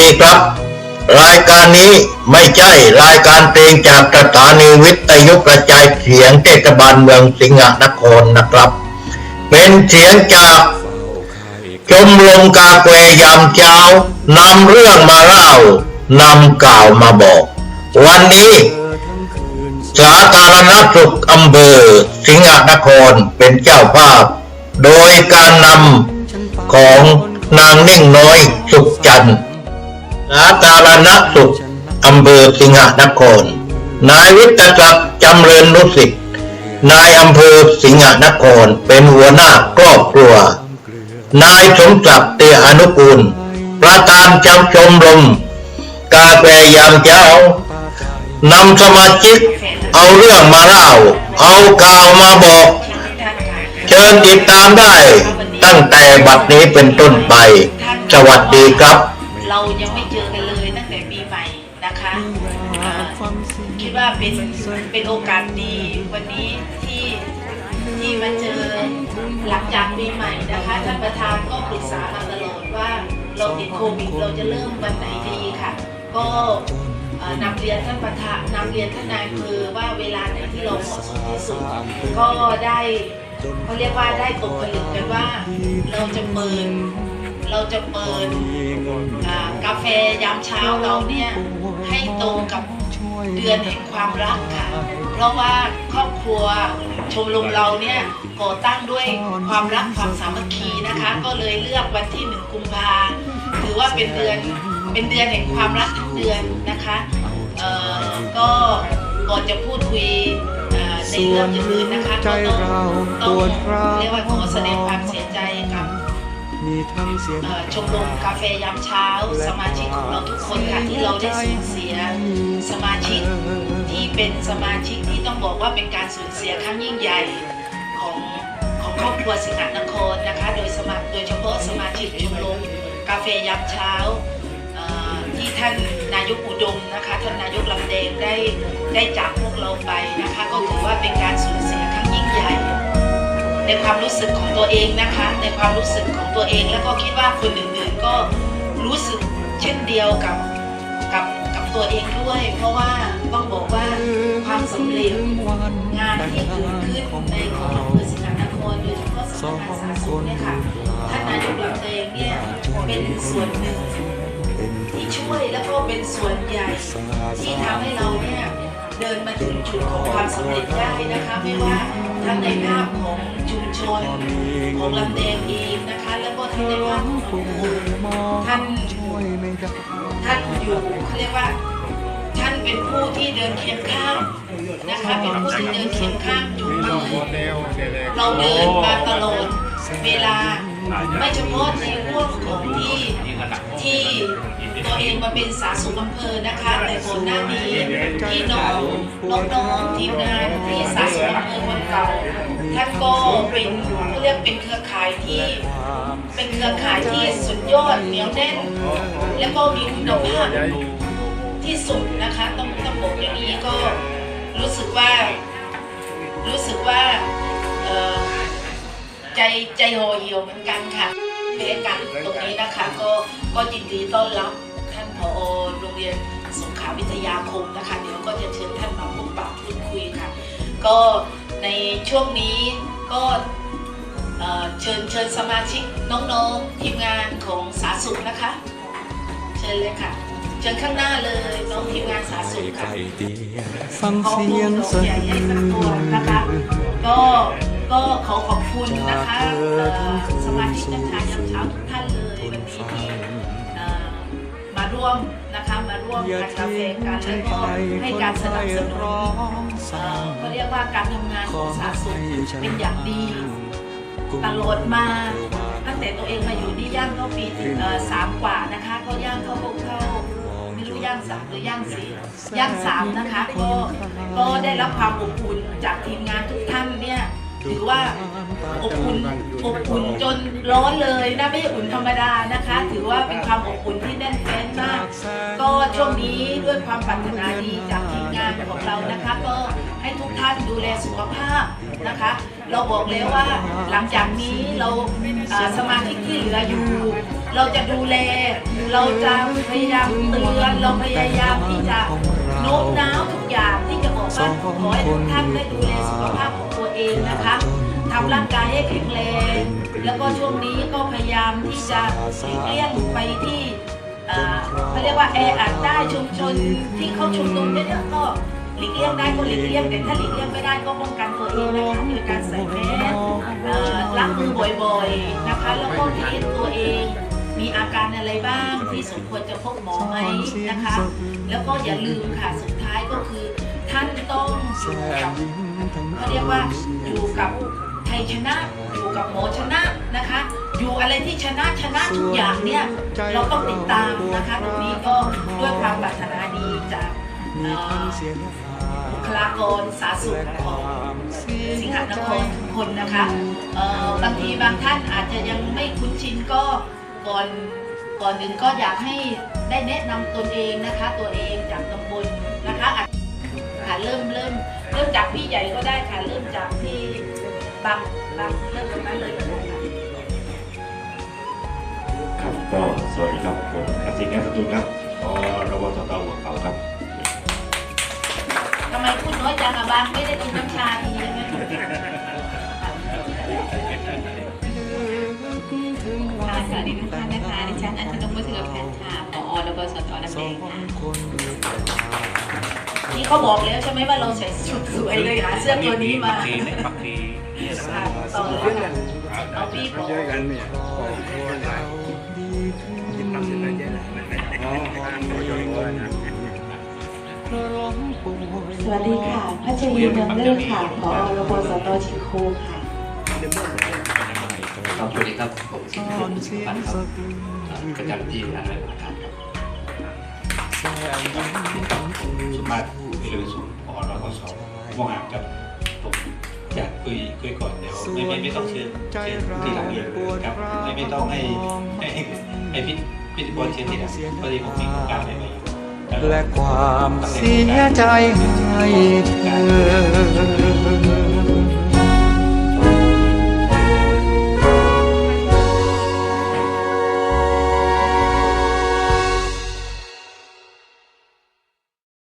ดีครับ รายการนี้ไม่ใช่รายการเพลงจากสถานีวิทยุกระจายเสียงเทศบาลเมืองสิงห์นครนะครับ เป็นเสียงจากชมรมกาแฟยามเช้านำเรื่องมาเล่านำกล่าวมาบอก วันนี้สาธารณสุขอำเภอสิงห์นครเป็นเจ้าภาพ โดยการนำของนางนิ่งน้อยสุขจันทร์ สาธารณสุขอำเภอสิงหนคร นายวิทยศักดิ์จำเริญนุสิทธิ์นายอำเภอสิงหนครเป็นหัวหน้าครอบครัว นายสมศักดิ์เตยอนุกูล ประธานจำชมรมกาแฟยามเช้านำสมาชิกเอาเรื่องมาเล่า เอาข่าวมาบอก เชิญติดตามได้ ตั้งแต่บัดนี้เป็นต้นไป สวัสดีครับ เรายังไม่เจอกันเลยตั้งแต่ปีใหม่นะคะอ่อคิดว่าเป็นเป็นโอกาสดีวันนี้ที่ที่มาเจอหลังจากปีใหม่นะคะท่านประธานก็ปรึกษามาตลอดว่าเราติดโควิดเราจะเริ่มวันไหนดีค่ะ ก็เอ่อนำเรียนท่านประธานนำเรียนท่านนายอำเภอว่าเวลาไหนที่เราเหมาะสมที่สุดก็ได้เขาเรียกว่าได้ตกผลึกกันว่าเราจะเปิด เราจะเปิดอ่ากาแฟยามเช้าเราเนี่ย ให้ตรงกับเดือนแห่งความรักค่ะ เพราะว่าครอบครัวชมรมเราเนี่ยก่อตั้งด้วยความรักความสามัคคีนะคะ ก็เลยเลือกวันที่หนึ่งกุมภาถือว่าเป็นเดือนเป็นเดือนแห่งความรักทั้งเดือนนะคะเอ่อก็ก่อนจะพูดคุยในเรื่องอื่นนะคะก็ต้องต้องเรียกว่าขอแสดงความเสียใจกับ ชมรมกาแฟยามเช้า สมาชิกของเราทุกคนค่ะที่เราได้สูญเสียสมาชิกที่เป็นสมาชิกที่ต้องบอกว่าเป็นการสูญเสียครั้งยิ่งใหญ่ของของครอบครัวสิงหนครนะคะ โดยสมาโดยเฉพาะสมาชิกชมรมกาแฟยามเช้าเอ่อที่ท่านนายกอุดมนะคะท่านนายกลำแดงได้ได้จากพวกเราไปนะคะ ก็ถือว่าเป็นการสูญเสียครั้งยิ่งใหญ่ ในความรู้สึกของตัวเองนะคะ ในความรู้สึกของตัวเอง แล้วก็คิดว่าคนอื่นๆก็รู้สึกเช่นเดียวกับกับกับตัวเองด้วย เพราะว่าต้องบอกว่าความสำเร็จงานที่เกิดขึ้นในของอำเภอสิงห์นครโดยเฉพาะสำนักงานสาธารณสุขเนี่ยค่ะท่านนายกลำเองเนี่ยเป็นส่วนหนึ่งที่ช่วยแล้วก็เป็นส่วนใหญ่ที่ทำให้เราเนี่ยเดินมาถึงจุดของความสำเร็จได้นะคะไม่ว่า ทั้งในภาพของชุมชนของลำแดงเองนะคะแล้วก็ทั้งในภาพของท่านท่านอยู่เขาเรียกว่าท่านเป็นผู้ที่เดินเคียงข้างนะคะเป็นผู้ที่เดินเคียงข้างจูงมือเราเดินมาตลอดเวลา ไม่เฉพาะในห่วงของที่ที่ตัวเองมาเป็นสาธารณสุขอำเภอนะคะ แต่ก่อนหน้านี้พี่น้องน้องๆทีมงานที่สาธารณสุขอำเภอคนเก่าท่านก็เป็นเขาเรียกเป็นเครือข่ายที่เป็นเครือข่ายที่สุดยอดเหนียวแน่น แล้วก็มีคุณภาพที่สุดนะคะต้องต้องบอกอย่างนี้ก็รู้สึกว่ารู้สึกว่าเอ่อ ใจใจห่อเหี่ยวเหมือนกันค่ะเพลกันตรงนี้นะคะ ก็ก็ยินดีต้อนรับท่านผอโรงเรียนสงขลาวิทยาคมนะคะ เดี๋ยวก็จะเชิญท่านมาพบปะพูดคุยค่ะ ก็ในช่วงนี้ก็เอ่อเชิญเชิญสมาชิกน้องๆทีมงานของสาสุขนะคะ เชิญเลยค่ะเชิญข้างหน้าเลยน้องทีมงานสาสุขไกค่ะลเดียฟังขอเสียงดสะใหญ่อื้ให้สักตัวนนะคะ ก็ ก็ขอขอบคุณนะคะสมาชิกนักขายยามเช้าทุกท่านเลยวันนี้ที่มาร่วมนะคะมาร่วมอย่าทานกาแฟกันแล้วก็ให้การสนับสนุนเขาเรียกว่าการทำงานของสาสุขเป็นอย่างดีตลอดมาตั้งแต่ตัวเองมาอยู่นี่ย่างเข้าปีสามกว่านะคะก็ย่างเข้าเข้าไม่รู้ย่างสามหรือย่างสี่ย่างสามนะคะก็ก็ได้รับความอบอุ่นจากทีมงานทุกท่านเนี่ย ถือว่าอบอุ่นอบอุ่นจนร้อนเลยนะไม่ใช่อุ่นธรรมดานะคะ ถือว่าเป็นความอบอุ่นที่แน่นแฟ้นมาก ก็ช่วงนี้ด้วยความปรารถนาดีจากทีมงานของเรานะคะ ก็ให้ทุกท่านดูแลสุขภาพนะคะ เราบอกแล้วว่าหลังจากนี้เราสมาชิกที่เหลืออยู่ เราจะดูแลเราจะพยายามเตือนเราพยายามที่จะโน้มน้าวทุกอย่างที่จะบอกว่าขอให้ทุกท่านได้ดูแลสุขภาพของ เองนะคะทำร่างกายให้แข็งแรง แล้วก็ช่วงนี้ก็พยายามที่จะหลีกเลี่ยงไปที่เอ่อเขาเรียกว่าแออัดได้ชุมชนที่เขาชุมนุมเยอะๆก็หลีกเลี่ยงได้ก็หลีกเลี่ยงแต่ถ้าหลีกเลี่ยงไม่ได้ก็ป้องกันตัวเองนะคะโดยการใส่แมสล้างมือบ่อยๆนะคะแล้วก็เทสตัวเอง มีอาการอะไรบ้างที่สมควรจะพบหมอไหมนะคะ แล้วก็อย่าลืมค่ะสุดท้ายก็คือท่านต้องอยู่กับ เขาเรียกว่าอยู่กับไทยชนะอยู่กับหมอชนะนะคะ อยู่อะไรที่ชนะชนะทุกอย่างเนี่ยเราต้องติดตามนะคะตรงนี้ก็ด้วยความปรารถนาดีจากบุคลากรสาธารณสุขของสิงหนครทุกคนนะคะบางทีบางท่านอาจจะยังไม่คุ้นชินก็ก่อนก่อนหนึ่งก็อยากให้ได้แนะนำตนเองนะคะ ตัวเองจากตำบลนะคะอาจค่ะเริ่มเริ่ม เริ่มจากพี่ใหญ่ก็ได้ค่ะ เริ่มจากที่บางบางเริ่มตรงนั้นเลยก็ได้ค่ะครับก็สวัสดีครับผมอาจิงแอสตุนครับขอรบสตหัวเขาครับทำไมพูดน้อยจังอะบางไม่ได้กินน้ำชาทีใช่ไหมค่ะสวัสดีทุกท่านนะคะดิฉันอัญชนกมุสิรแพทย์ค่ะผอรบสตน้ำแดงค่ะ นี่เขาบอกแล้วใช่ไหมว่าเราใส่ชุดสวยเลยหาเสื้อตัวนี้มาดีในปักดีค่ะต่อเลยค่ะเอาพี่บอกสวัสดีค่ะพัชรีเมืองเลิศค่ะผอรบสตชิโคค่ะครับสวัสดีครับผมสิงห์พงศ์สุพันธ์ครับประจำที่ทางราชการครับ สมมาตรเรียนสูงพอราก็สอบมองอ่านกับผมอยากคุยคุยก่อนเดี๋ยวไม่ไม่ไม่ต้องเชิญเชิญที่หลังเลยครับไม่ไม่ต้องให้ให้ให้พิพิธีกรเชิญที่หลังพอดีผมมีโครงกาสได้มาอยู่และความเสียใจให้เธอ